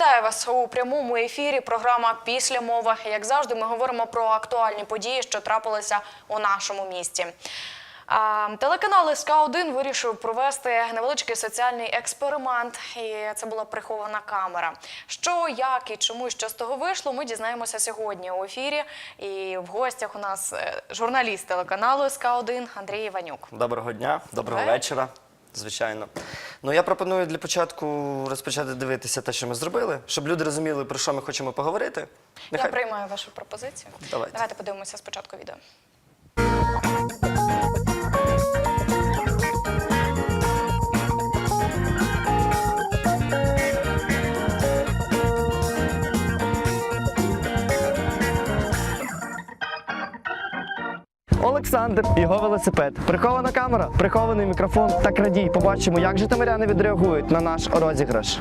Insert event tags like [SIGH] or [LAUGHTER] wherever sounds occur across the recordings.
Вітаю вас у прямому ефірі. Програма після мови. Як завжди, ми говоримо про актуальні події, що трапилися у нашому місті. Телеканал СК 1 вирішив провести невеличкий соціальний експеримент, і це була прихована камера. Що, як і чому що з того вийшло, ми дізнаємося сьогодні у ефірі. І в гостях у нас е, журналіст телеканалу СК 1 Андрій Іванюк. Доброго дня, доброго вечора. Звичайно. Ну я пропоную для початку розпочати дивитися те, що ми зробили, щоб люди розуміли, про що ми хочемо поговорити. Я приймаю вашу пропозицію. Давайте. Давайте подивимося спочатку відео. Олександр, його велосипед, прихована камера, прихований мікрофон. Так радій, Побачимо, як же тамаряни відреагують на наш розіграш.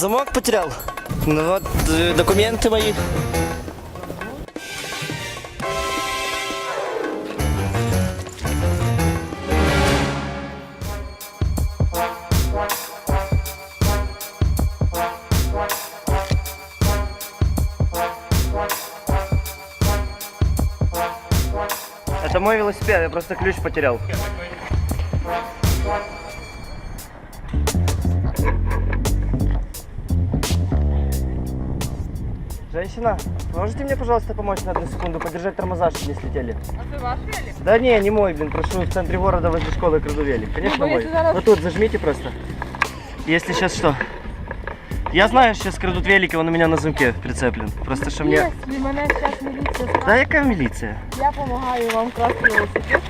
Замок потерял. Ну вот э, документы мои. Это мой велосипед, я просто ключ потерял. Женщина, можете мне, пожалуйста, помочь на одну секунду подержать тормоза, чтобы не слетели? А це ваш велик? Да не, не мой, блин, прошу, в центре города возле школы краду велик. Конечно Ну, мой. если зараз- Вот тут зажмите просто. Если сейчас что? Я знаю, сейчас крадут велики, он у меня на замке прицеплен. Просто что мне... Якщо мене зараз міліція Да скаже, яка міліція? я допомагаю вам красти велосипед.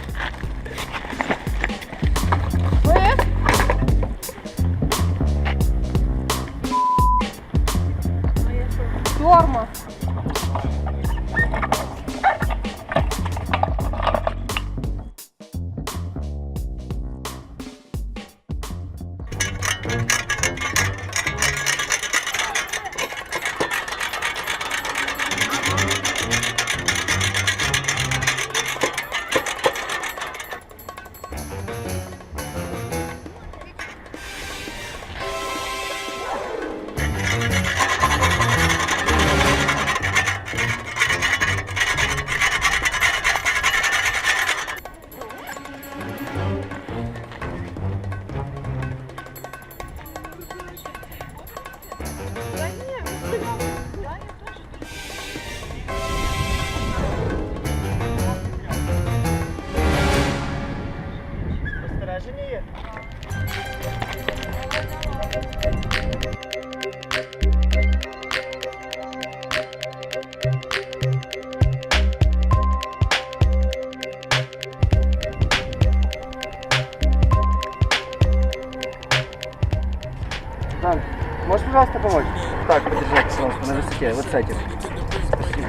пожалуйста, помочь? Так, подержать, пожалуйста, на высоте, вот с этим. Спасибо.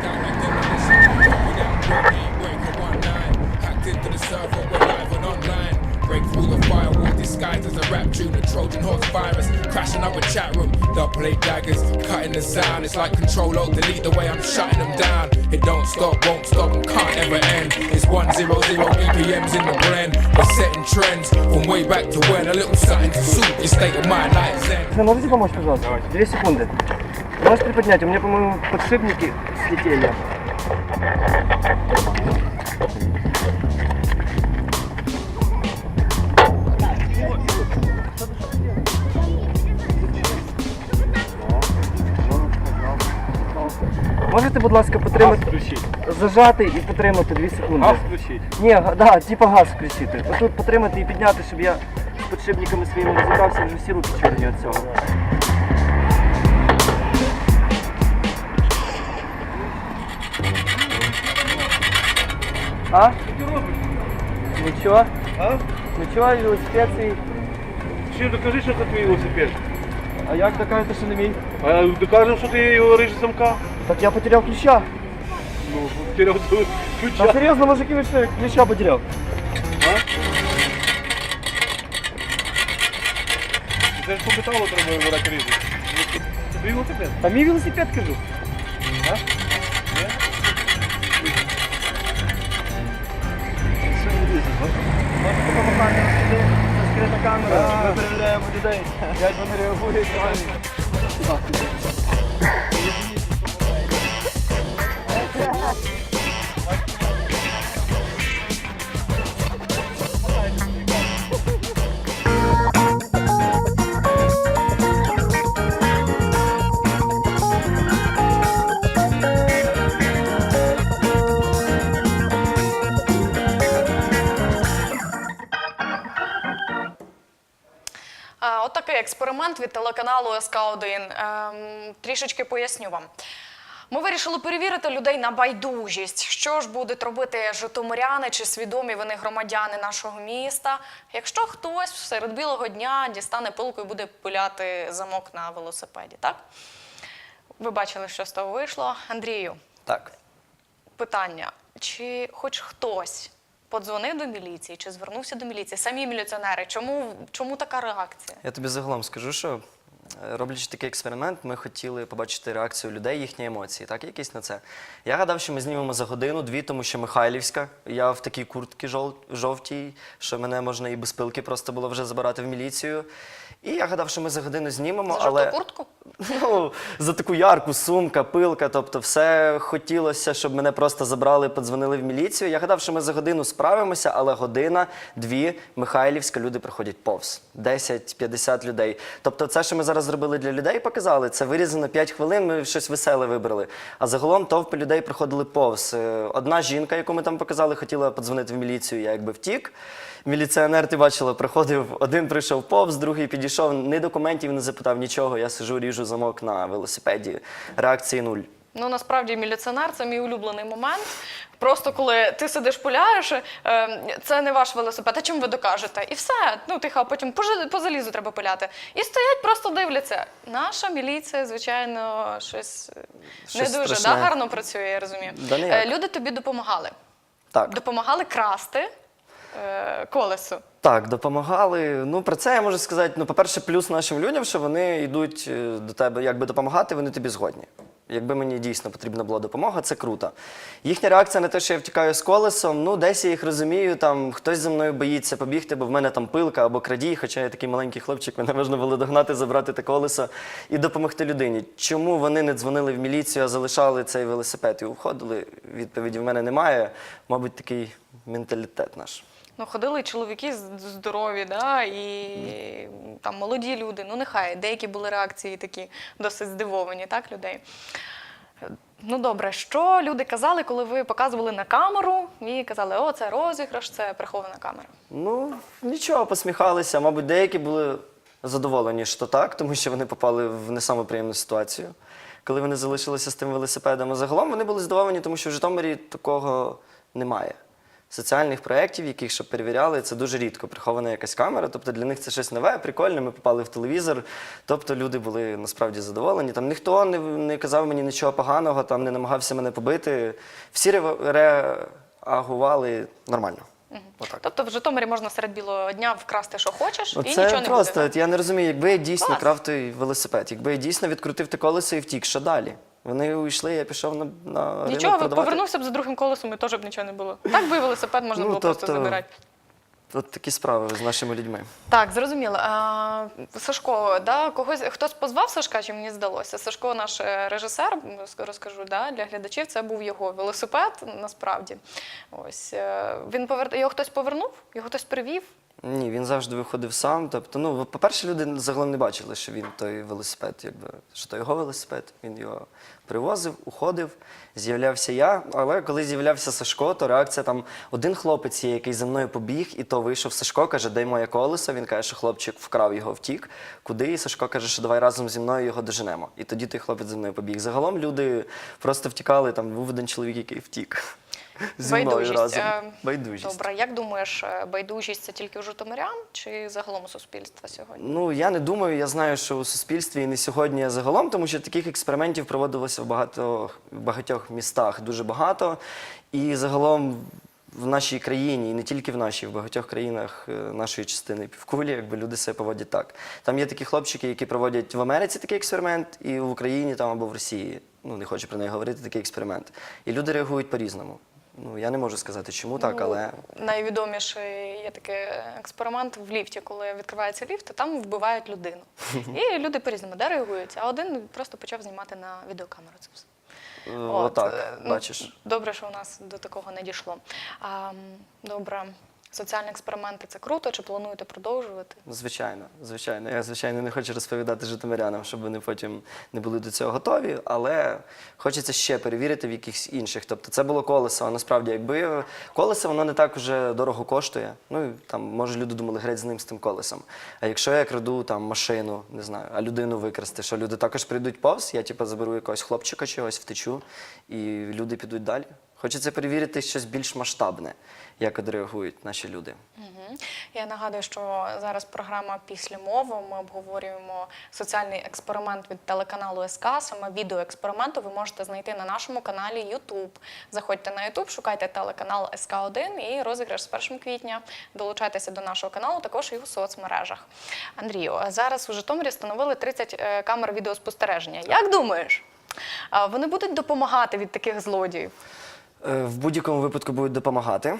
Hacked into the server, we're live and online. Break through the firewall, disguised as a rap tune. The Trojan horse virus, crashing up a chat room. They'll play daggers, cutting the sound. It's like control alt delete the way I'm shutting them down. It don't stop, won't stop, and can't ever end. It's 100 BPMs in the blend. We're setting trends from way back to when. A little something to suit your state of mind like Zen. Вы можете помочь, пожалуйста? Две секунды. Можешь приподнять? У меня, по-моему, подшипники слетели. Можете, будь ласка, потримати, зажати і потримати 2 секунди. Газ включити? Ні, га- да, типа газ включити. Отут потримати і підняти, щоб я з підшипниками своїми не зібрався, вже всі руки чорні від цього. А? Нічого? А? Нічого, велосипед свій. Ще докажи, що це твій велосипед. А як докажете, що не мій? А докажемо, що ти його ріж замка. Так я потеряв ключа. Ну, вперед ключа. серйозно, мужики, ви що, ключа потеряв? Це ж по металу треба вибирати різу. Це твій велосипед. Та мій велосипед кажу. Можете допомагати на суди, це скрита камера, ми перевіряємо людей, як вони реагують. А, експеримент від телеканалу СК 1 Ем, трішечки поясню вам. Ми вирішили перевірити людей на байдужість. Що ж будуть робити житомиряни чи свідомі вони громадяни нашого міста, якщо хтось серед білого дня дістане пилку і буде пиляти замок на велосипеді, так? Ви бачили, що з того вийшло. Андрію, Так. питання: чи хоч хтось подзвонив до міліції, чи звернувся до міліції? Самі міліціонери, чому, чому така реакція? Я тобі загалом скажу, що роблячи такий експеримент, ми хотіли побачити реакцію людей, їхні емоції, так, якісь на це. Я гадав, що ми знімемо за годину-дві, тому що Михайлівська. Я в такій куртці жов- жовтій, що мене можна і без пилки просто було вже забирати в міліцію. І я гадав, що ми за годину знімемо, За але жовту куртку? [LAUGHS] ну, за таку ярку сумка, пилка. Тобто, все хотілося, щоб мене просто забрали, подзвонили в міліцію. Я гадав, що ми за годину справимося, але година, дві, Михайлівська, люди проходять повз. 10-50 людей. Тобто, це, що ми зараз зробили для людей, показали. Це вирізано 5 хвилин, ми щось веселе вибрали. А загалом товпи людей проходили повз. Е, Одна жінка, яку ми там показали, хотіла подзвонити в міліцію, я якби втік. Міліціонер, ти бачила, приходив, один прийшов повз, другий підійшов, ні документів не запитав, нічого. Я сижу, ріжу замок на велосипеді. Реакції нуль. Ну насправді міліціонер це мій улюблений момент. Просто коли ти сидиш пуляєш, е, це не ваш велосипед, а чим ви докажете? І все. Ну тихо, а потім по, залізу треба пиляти. І стоять, просто дивляться. Наша міліція, звичайно, щось, щось не дуже страшне. да, гарно працює, я розумію. Да. Е, Люди тобі допомагали. Так. Допомагали красти е, колесо. Так, допомагали. Ну, про це я можу сказати. Ну, по-перше, плюс нашим людям, що вони йдуть е, до тебе якби допомагати, вони тобі згодні. Якби мені дійсно потрібна була допомога, це круто. Їхня реакція на те, що я втікаю з колесом, ну десь я їх розумію, там хтось за мною боїться побігти, бо в мене там пилка або крадій, хоча я такий маленький хлопчик, мене можна було догнати, забрати те колесо і допомогти людині. Чому вони не дзвонили в міліцію, а залишали цей велосипед і уходили? Відповіді в мене немає. Мабуть, такий менталітет наш. Ну, ходили чоловіки здорові, да, і там молоді люди. Ну, нехай деякі були реакції такі досить здивовані, так, людей. Ну добре, що люди казали, коли ви показували на камеру і казали, о, це розіграш, це прихована камера. Ну, нічого, посміхалися. Мабуть, деякі були задоволені, що так, тому що вони попали в не саму приємну ситуацію, коли вони залишилися з тим велосипедом. Загалом вони були здивовані, тому що в Житомирі такого немає. Соціальних проєктів, яких щоб перевіряли, це дуже рідко. Прихована якась камера. Тобто для них це щось нове, прикольне. Ми попали в телевізор. Тобто люди були насправді задоволені. Там ніхто не, не казав мені нічого поганого, там не намагався мене побити. Всі реагували нормально. Отак. Тобто в Житомирі можна серед білого дня вкрасти, що хочеш, Ну, і нічого не просто, буде. я не розумію, якби я дійсно Клас. крав той велосипед, якби я дійсно відкрутив те колесо і втік, що далі? Вони уйшли, я пішов на, на ринок Нічого, ви продавати. повернувся б за другим колесом і теж б нічого не було. Так би велосипед можна Ну, було просто тобто- забирати. От такі справи з нашими людьми. Так, зрозуміло. А, Сашко, да, когось хтось позвав Сашка, чи мені здалося? Сашко, наш е, режисер, розкажу да, для глядачів, це був його велосипед, насправді. Ось е, він повер... його хтось повернув, його хтось привів. Ні, він завжди виходив сам. Тобто, ну, по-перше, люди загалом не бачили, що він той велосипед, якби, що то його велосипед. Він його привозив, уходив, з'являвся я. Але коли з'являвся Сашко, то реакція там один хлопець є, який за мною побіг, і то вийшов Сашко, каже, дай моє колесо. Він каже, що хлопчик вкрав його, втік. Куди? І Сашко каже, що давай разом зі мною його доженемо. І тоді той хлопець за мною побіг. Загалом люди просто втікали. Там був один чоловік, який втік. Зі мною разом. Е, Байдужість. Добре, як думаєш, е, байдужість це тільки у житомирян чи загалом у суспільства сьогодні? Ну я не думаю. Я знаю, що у суспільстві і не сьогодні, а загалом, тому що таких експериментів проводилося в багато в багатьох містах дуже багато. І загалом в нашій країні, і не тільки в нашій, в багатьох країнах е, нашої частини півкулі, якби люди себе поводять так. Там є такі хлопчики, які проводять в Америці такий експеримент, і в Україні там або в Росії. Ну не хочу про неї говорити, такий експеримент. І люди реагують по-різному. Ну я не можу сказати, чому так, Ну, але найвідоміший є такий експеримент в ліфті, коли відкривається ліфт, і там вбивають людину. [LAUGHS] І люди по-різному де реагують, а один просто почав знімати на відеокамеру це все. е, От, отак, е, ну, бачиш. Добре, що у нас до такого не дійшло. А, добре, соціальні експерименти це круто, чи плануєте продовжувати? Звичайно, звичайно. Я звичайно не хочу розповідати житомирянам, щоб вони потім не були до цього готові, але хочеться ще перевірити в якихось інших. Тобто це було колесо. А насправді, якби колесо воно не так вже дорого коштує. Ну там може люди думали, греть з ним з тим колесом. А якщо я краду там машину, не знаю, а людину викрасти, що люди також прийдуть повз, я типу, заберу якогось хлопчика чогось, втечу, і люди підуть далі. Хочеться перевірити щось більш масштабне, як відреагують наші люди. Я нагадую, що зараз програма після мови. Ми обговорюємо соціальний експеримент від телеканалу СК. Саме відео експерименту ви можете знайти на нашому каналі YouTube. Заходьте на YouTube, шукайте телеканал СК 1 і розіграш з 1 квітня. Долучайтеся до нашого каналу, також і у соцмережах. Андрію, зараз у Житомирі встановили 30 е, камер відеоспостереження. Як думаєш? Вони будуть допомагати від таких злодіїв? Е, В будь-якому випадку будуть допомагати,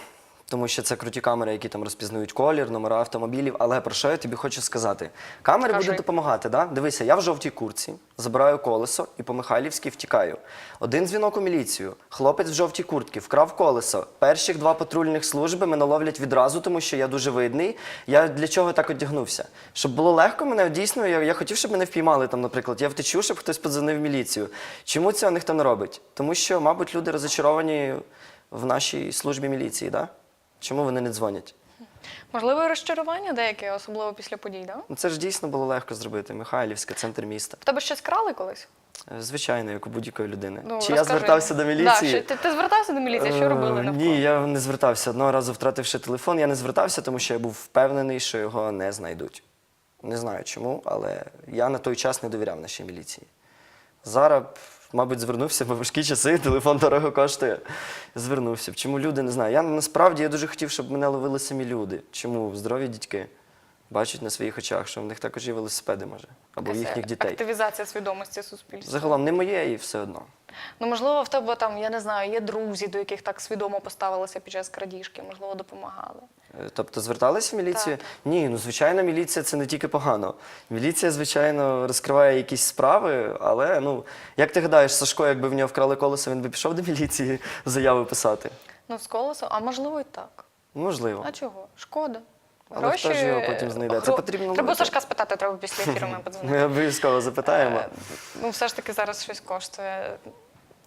тому що це круті камери, які там розпізнають колір, номера автомобілів. Але про що я тобі хочу сказати? Камери Кажи. будуть допомагати. Да? Дивися, я в жовтій курці, забираю колесо і по Михайлівській втікаю. Один дзвінок у міліцію, хлопець в жовтій куртці вкрав колесо. Перших два патрульних служби мене ловлять відразу, тому що я дуже видний. Я для чого так одягнувся? Щоб було легко мене дійсно, я, я хотів, щоб мене впіймали там, наприклад. Я втечу, щоб хтось подзвонив в міліцію. Чому цього ніхто не робить? Тому що, мабуть, люди розочаровані в нашій службі міліції, да? Чому вони не дзвонять? Можливо, і розчарування деяке, особливо після подій, да? Ну, Це ж дійсно було легко зробити. Михайлівське, центр міста. В тебе щось крали колись? Е, Звичайно, як у будь-якої людини. Ну, Чи я розкажи. звертався до Да, міліції? що- ти, ти звертався до міліції? Що Е, робили навколо? Ні, я не звертався. Одного разу втративши телефон, я не звертався, тому що я був впевнений, що його не знайдуть. Не знаю чому, але я на той час не довіряв нашій міліції. Зараз, мабуть, звернувся, бо важкі часи, телефон дорого коштує. Звернувся. Чому люди не знаю. Я насправді я дуже хотів, щоб мене ловили самі люди. Чому здорові дітки бачать на своїх очах, що в них також є велосипеди, може, або їхніх дітей. Активізація свідомості суспільства. Загалом не моє і все одно. Ну, можливо, в тебе там, я не знаю, є друзі, до яких так свідомо поставилися під час крадіжки, можливо, допомагали. Е, Тобто зверталися в міліцію? Так. Ні, ну звичайно, міліція це не тільки погано. Міліція, звичайно, розкриває якісь справи, але ну як ти гадаєш, Сашко, якби в нього вкрали колесо, він би пішов до міліції заяви писати? Ну, з колесом, а можливо, і так. Можливо. А чого? Шкода. Але хто ж його потім знайде? Це потрібно Треба. Сашка спитати, треба після [LAUGHS] ефіру ми подзвонити. Ми обов'язково запитаємо. Е, Ну, все ж таки зараз щось коштує.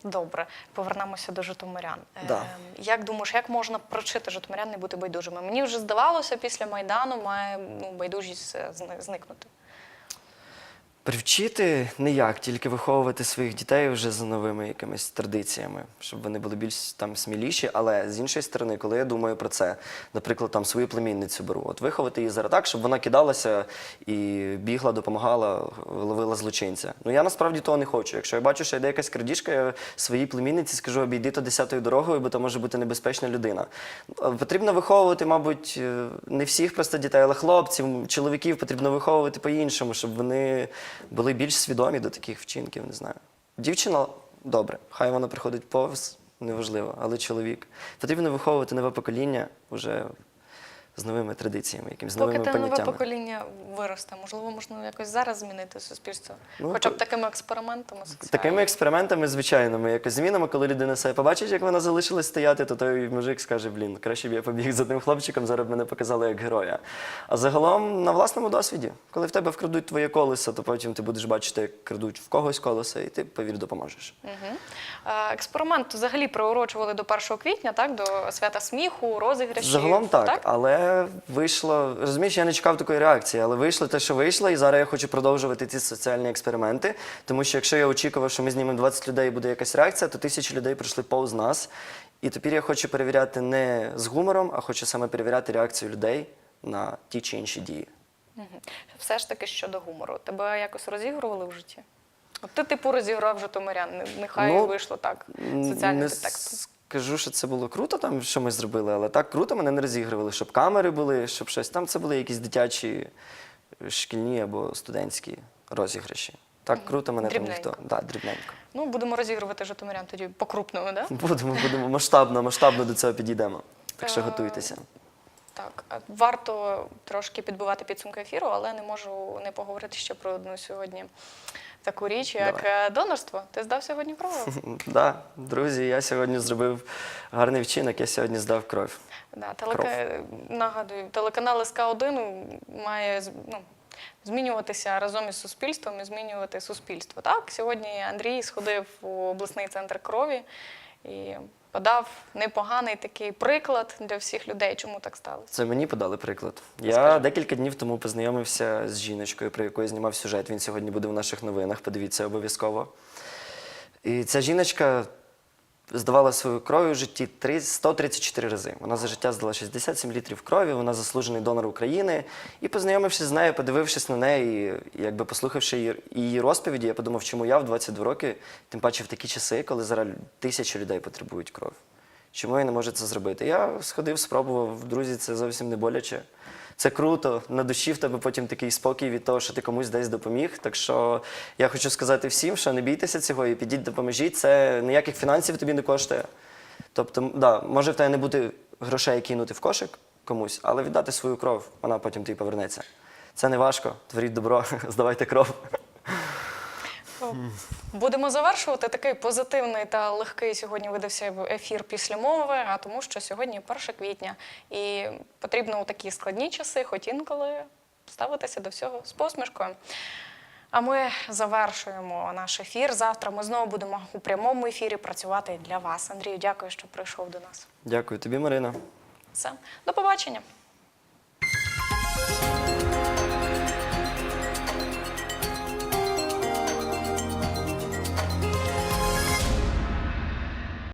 Добре, повернемося до житомирян. Е, Да. Як думаєш, як можна прочити житомирян не бути байдужими? Мені вже здавалося, після Майдану має ну, байдужість е, зни- зникнути. Привчити ніяк, тільки виховувати своїх дітей вже за новими якимись традиціями, щоб вони були більш там сміліші. Але з іншої сторони, коли я думаю про це, наприклад, там свою племінницю беру, от виховати її зараз так, щоб вона кидалася і бігла, допомагала, ловила злочинця. Ну я насправді того не хочу. Якщо я бачу, що йде якась крадіжка, я своїй племінниці скажу, обійди то десятою дорогою, бо то може бути небезпечна людина. Потрібно виховувати, мабуть, е, не всіх просто дітей, але хлопців, чоловіків потрібно виховувати по-іншому, щоб вони були більш свідомі до таких вчинків, не знаю. Дівчина добре, хай вона приходить повз, неважливо, але чоловік. Потрібно виховувати нове покоління вже з новими традиціями, якимось з Поки новими те нове поняттями. покоління виросте, можливо, можна якось зараз змінити суспільство. Ну, Хоча б такими експериментами соціальними. Такими експериментами, звичайно, ми якось змінимо, коли людина себе побачить, як вона залишилась стояти, то той мужик скаже, блін, краще б я побіг за тим хлопчиком, зараз б мене показали як героя. А загалом на власному досвіді, коли в тебе вкрадуть твоє колесо, то потім ти будеш бачити, як крадуть в когось колесо, і ти, повір, допоможеш. Мгм. Е, Експеримент взагалі приурочували до 1 квітня, так? До свята сміху, розіграшів. Загалом так, але вийшло. Розумієш, я не чекав такої реакції, але вийшло те, що вийшло, і зараз я хочу продовжувати ці соціальні експерименти. Тому що якщо я очікував, що ми знімемо 20 людей і буде якась реакція, то тисячі людей прийшли повз нас. І тепер я хочу перевіряти не з гумором, а хочу саме перевіряти реакцію людей на ті чи інші дії. Все ж таки щодо гумору. Тебе якось розігрували в житті? От ти типу розіграв житомирян. Не- Нехай Ну, вийшло так. М, Соціальним не підтекстом. Скажу, що це було круто, там, що ми зробили, але так круто мене не розігрували, щоб камери були, щоб щось. Там це були якісь дитячі, е, шкільні або студентські розіграші. Так круто мене там ніхто. Да, дрібненько. Ну, будемо розігрувати житомирян тоді по-крупному, да? Будемо, будемо масштабно, масштабно до цього підійдемо. Так що Е, готуйтеся. Так, варто трошки підбивати підсумки ефіру, але не можу не поговорити ще про одну сьогодні таку річ, як Давай. е, донорство. Ти здав сьогодні кров? [LAUGHS] Да, друзі, я сьогодні зробив гарний вчинок, я сьогодні здав кров. Да, телека... Нагадую, телеканал СК 1 має ну, змінюватися разом із суспільством і змінювати суспільство. Так, сьогодні Андрій сходив у обласний центр крові і подав непоганий такий приклад для всіх людей. Чому так сталося? Це мені подали приклад. Я декілька днів тому познайомився з жіночкою, про яку я знімав сюжет. Він сьогодні буде в наших новинах. Подивіться обов'язково. І ця жіночка здавала свою кров у житті три- 134 рази. Вона за життя здала 67 літрів крові, вона заслужений донор України. І познайомившись з нею, подивившись на неї, якби послухавши її, розповіді, я подумав, чому я в 22 роки, тим паче в такі часи, коли зараз тисячі людей потребують кров. Чому я не можу це зробити? Я сходив, спробував. Друзі, це зовсім не боляче. Це круто. На душі в тебе потім такий спокій від того, що ти комусь десь допоміг. Так що я хочу сказати всім, що не бійтеся цього і підіть, допоможіть. Це ніяких фінансів тобі не коштує. Тобто, да, може в тебе не бути грошей кинути в кошик комусь, але віддати свою кров, вона потім тобі повернеться. Це не важко. Творіть добро, [LAUGHS] здавайте кров. Будемо завершувати. Такий позитивний та легкий сьогодні видався ефір після мови, а тому, що сьогодні 1 квітня, і потрібно у такі складні часи, хоч інколи ставитися до всього з посмішкою. А ми завершуємо наш ефір. Завтра ми знову будемо у прямому ефірі працювати для вас. Андрію, дякую, що прийшов до нас. Дякую тобі, Марина. Все, до побачення.